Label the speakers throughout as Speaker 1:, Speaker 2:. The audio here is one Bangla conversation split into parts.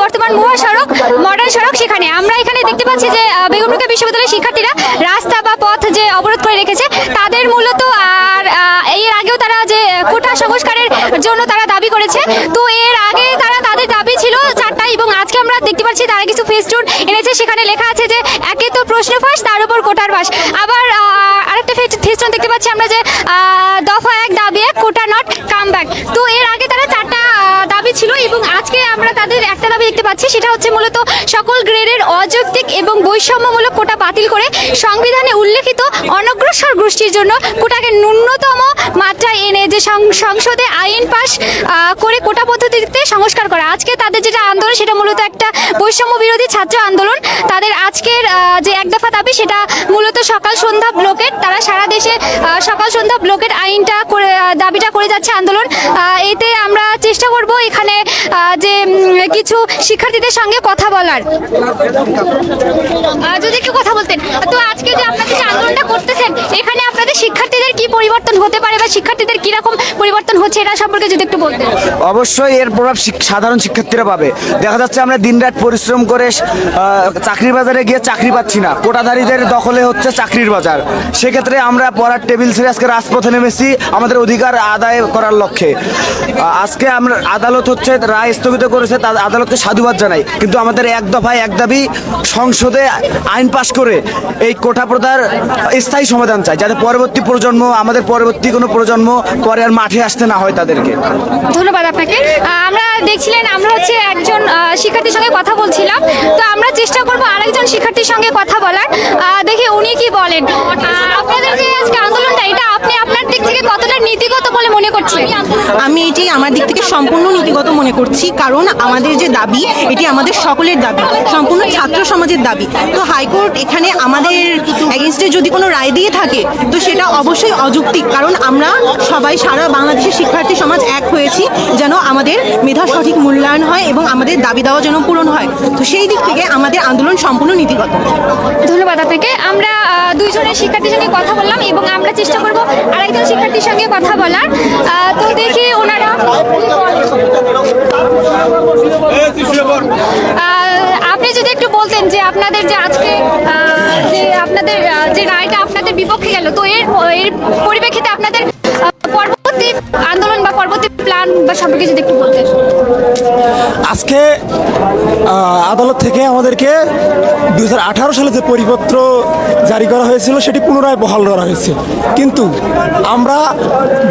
Speaker 1: মডার্ন মহাসড়ক মডার্ন সড়ক সেখানে। আমরা এখানে দেখতে পাচ্ছি যে বেগমরুকা বিশ্ববিদ্যালয়ের শিক্ষার্থীরা রাস্তা বা পথ যে অবরোধ করে রেখেছে, তাদের মূলত আর এর আগেও তারা যে, কোটা সংস্কারের জন্য তারা দাবি করেছে। তো এর আগে তারা তাদের দাবি ছিল চারটা এবং আজকে আমরা দেখতে পাচ্ছি তারা কিছু ফেস্টুন এনেছে। সেখানে লেখা আছে যে, একে তো প্রশ্ন ফাঁস, তার উপর কোটার ফাঁস আবার আরেকটা ফেস্টুন দেখতে পাচ্ছি আমরা যে দফা এক, দাবি এক, কোটা নট, কাম ব্যাক। তো এর আগে তারা চারটা আহ, দাবি ছিল এবং আজকে আমরা তাদের একটা দাবি দেখতে পাচ্ছি, সেটা হচ্ছে মূলত সকল গ্রেডের অযৌক্তিক এবং বৈষম্যমূলক কোটা বাতিল করে সংবিধানে উল্লেখিত অনগ্রসর গোষ্ঠীর জন্য কোটাকে ন্যূনতম মাত্রায় এনে যে সংসদে আইন পাশ করে কোটা পদ্ধতিতে সংস্কার করা। আজকে তাদের যেটা আন্দোলন, সেটা মূলত একটা বৈষম্য বিরোধী ছাত্র আন্দোলন। তাদের আজকের যে এক দফা দাবি, সেটা মূলত সকাল সন্ধ্যা ব্লকেট তারা সারা দেশে সকাল সন্ধ্যা ব্লকেট আইনটা করে দাবিটা করে যাচ্ছে আন্দোলন। এতে আমরা চেষ্টা করব এখানে যে কিছু শিক্ষার্থীদের সঙ্গে কথা বলার। যদি একটু কথা বলতেন। তো আজকে যে আপনাদের যে আন্দোলনটা করতেছেন, এখানে আপনাদের শিক্ষার্থীদের কি পরিবর্তন হতে পারে বা শিক্ষার্থীদের কীরকম পরিবর্তন হচ্ছে, এটা সম্পর্কে যদি একটু বলতেন।
Speaker 2: অবশ্যই এর প্রভাব সাধারণ শিক্ষার্থীরা পাবে। দেখা যাচ্ছে আমরা দিনরাত পরিশ্রম করে চাকরির বাজারে গিয়ে চাকরি পাচ্ছি না। কোটাধারীদের দখলে হচ্ছে চাকরির বাজার। সেক্ষেত্রে আমরা পড়ার টেবিল ছেড়ে আজকে রাজপথে নেমেছি, আমাদের অধিকার আদায় করার লক্ষ্যে। আজকে আমরা আদালত হচ্ছে রায় স্থগিত করেছে তার আদালতকে সাধুবাদ জানাই। কিন্তু আমাদের এক দফায় এক দাবি, সংসদে আইন পাশ করে এই কোটা প্রথার স্থায়ী সমাধান চাই, যাতে পরবর্তী প্রজন্ম, আমাদের পরবর্তী কোনো প্রজন্ম পরে আর মাঠে আসতে না হয় তাদেরকে।
Speaker 1: ধন্যবাদ আপনাকে। আমরা দেখছিলেন, আমরা হচ্ছে একজন শিক্ষার্থীর সঙ্গে কথা বলছিলাম। তো আমরা চেষ্টা করব আরেকজন শিক্ষার্থীর সঙ্গে কথা বলার। দেখি উনি কি বলেন। আপনাদের যে আজকে আন্দোলনটা, এটা আপনি আপনার দিক থেকে কতটা নীতিগত বলে মনে করছেন
Speaker 3: আমি এটি আমার দিক থেকে সম্পূর্ণ নীতিগত মনে করছি কারণ আমাদের যে দাবি এটি আমাদের সকলের দাবি সম্পূর্ণ ছাত্র সমাজের দাবি। তো হাইকোর্ট এখানে আমাদের এগেনস্টে যদি কোনো রায় দিয়ে থাকে তো সেটা অবশ্যই অযৌক্তিক কারণ আমরা সবাই সারা বাংলাদেশের শিক্ষার্থী সমাজ এক হয়েছি যেন আমাদের মেধা সঠিক মূল্যায়ন হয় এবং আমাদের দাবি দেওয়া যেন পূরণ হয়। তো সেই দিক থেকে আমাদের আন্দোলন সম্পূর্ণ নীতিগত।
Speaker 1: ধন্যবাদ আপনাকে। আমরা দুইজনের শিক্ষার্থীর সঙ্গে কথা বললাম এবং আমরা চেষ্টা করব আরেকজন শিক্ষার্থীর সঙ্গে কথা বলার। তো দেখি ওনারা আপনি যদি একটু বলতেন যে আপনাদের যে আজকে যে আপনাদের যে রায়টা আপনাদের বিপক্ষে গেল, তো এর এর পরিপ্রেক্ষিতে আপনাদের পরবর্তী আন্দোলন পরবর্তী প্ল্যান বা সম্পর্কে যদি একটু বলতেন
Speaker 4: আজকে আদালত থেকে আমাদেরকে দু হাজার আঠারো সালে যে পরিপত্র জারি করা হয়েছিল, সেটি পুনরায় বহাল করা হয়েছে। কিন্তু আমরা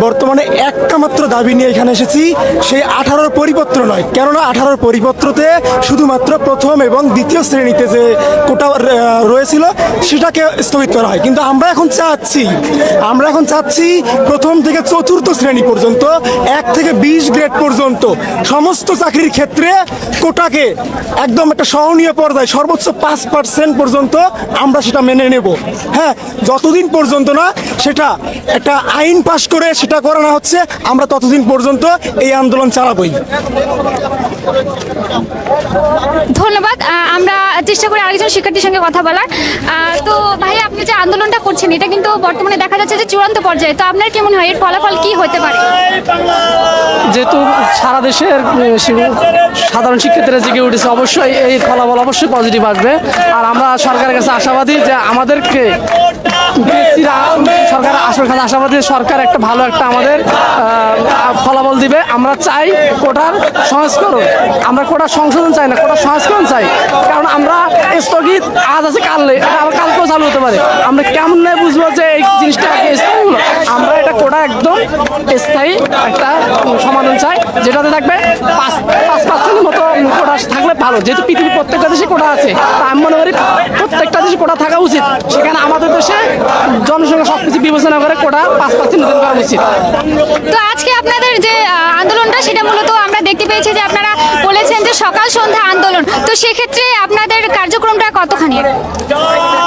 Speaker 4: বর্তমানে একটা মাত্র দাবি নিয়ে এখানে এসেছি, সেই আঠারোর পরিপত্র নয়। কেননা আঠারোর পরিপত্রতে শুধুমাত্র প্রথম এবং দ্বিতীয় শ্রেণীতে যে কোটা রয়েছিল, সেটাকে স্থগিত করা হয়। কিন্তু আমরা এখন চাচ্ছি, আমরা এখন চাচ্ছি প্রথম থেকে চতুর্থ শ্রেণি পর্যন্ত এক থেকে বিশ গ্রেড পর্যন্ত সমস্ত চাকরির ক্ষেত্রে কোটাকে একদম একটা সহনীয় পর্যায়ে সর্বোচ্চ পাঁচ পার্সেন্ট পর্যন্ত আমরা সেটা মেনে নেব। হ্যাঁ যতদিন পর্যন্ত না সেটা একটা আইন পাশ করে সেটা করানো হচ্ছে আমরা ততদিন পর্যন্ত এই আন্দোলন চালাবই।
Speaker 1: ধন্যবাদ। আমরা চেষ্টা করি আরেকজন শিক্ষার্থীর সঙ্গে কথা বলার। তো ভাই আপনি যে আন্দোলনটা করছেন এটা কিন্তু বর্তমানে দেখা যাচ্ছে যে চূড়ান্ত পর্যায়ে। তো আপনার কি মনে হয়? এর ফলাফল কি হতে পারে?
Speaker 5: যেহেতু সারা দেশের সাধারণ শিক্ষার্থীরা জেগে উঠেছে, অবশ্যই এই ফলাফল অবশ্যই পজিটিভ আসবে। আর আমরা সরকারের কাছে আশাবাদী যে আমাদেরকে সরকার আসবে কাছে আশাবাদী সরকার একটা ভালো একটা আমাদের ফলাফল দিবে। আমরা চাই কোটার সংস্করণ। আমরা কোটার সংশোধন চাই না কোটার সংস্করণ চাই। কারণ আমরা স্থগিত আজ আছে, কাল আবার কালকেও চালু হতে পারে। আমরা কেমন নয় বুঝব যে এই জিনিসটা আমরা এটা কোটা একদম স্থায়ী একটা সমাধান চাই, যেটাতে থাকবে পাঁচ পাঁচ মতো কোটা থাকলে ভালো। যেহেতু পৃথিবীর প্রত্যেকটা দেশে কোটা আছে, তা আমি মনে করি প্রত্যেকটা দেশে কোটা থাকা উচিত। সেখানে আমাদের দেশে জনসংখ্যা সব কিছু বিবেচনা করে কোটা পাঁচ পার্সেন্ট করা উচিত।
Speaker 1: তো আজকে আপনাদের যে আন্দোলনটা, সেটা মূলত আমরা দেখতে পেয়েছি যে আপনারা যে সকাল সন্ধ্যা আন্দোলন তো সেক্ষেত্রে আপনাদের কার্যক্রমটা কতখানি?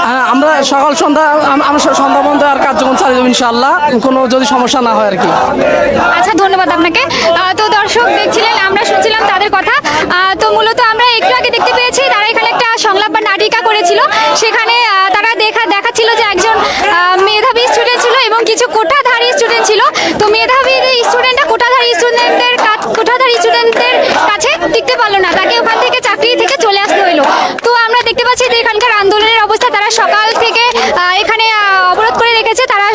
Speaker 5: হ্যাঁ আমরা সকাল সন্ধ্যা আমরা সন্ধ্যা বন্ধ আর কার্যক্রম চালিয়ে দেবো ইনশাল্লাহ কোনো যদি সমস্যা না হয় আর কি।
Speaker 1: আচ্ছা ধন্যবাদ আপনাকে। তো দর্শক দেখছিলেন আমরা শুনছিলাম তাদের কথা। তো মূলত আমরা একটু আগে দেখতে পেয়েছি তারা এখানে একটা সংলাপ বা নাটিকা করেছিল। সেখানে তারা দেখা দেখাচ্ছিল যে একজন মেধাবী স্টুডেন্ট ছিল এবং কিছু কোটাধারী স্টুডেন্ট ছিল তো মেধাবী টিকতে পারল না। তাকে ওখান থেকে চাকরি থেকে চলে আসতে হলো তো আমরা দেখতে পাচ্ছি যে এখানকার আন্দোলনের অবস্থা, তারা সকাল থেকে এখানে অবরোধ করে রেখেছে। তারা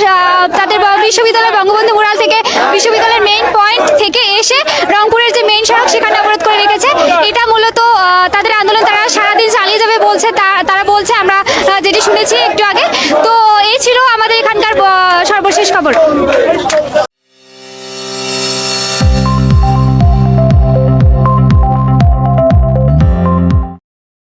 Speaker 1: তাদের বিশ্ববিদ্যালয় বঙ্গবন্ধু মুরাল থেকে বিশ্ববিদ্যালয়ের মেইন পয়েন্ট থেকে এসে রংপুরের যে মেইন সড়ক, সেখানে অবরোধ করে রেখেছে। এটা মূলত তাদের আন্দোলন, তারা সারাদিন চালিয়ে যাবে বলছে। তারা বলছে, আমরা যেটি শুনেছি একটু আগে। তো এই ছিল আমাদের এখানকার সর্বশেষ খবর।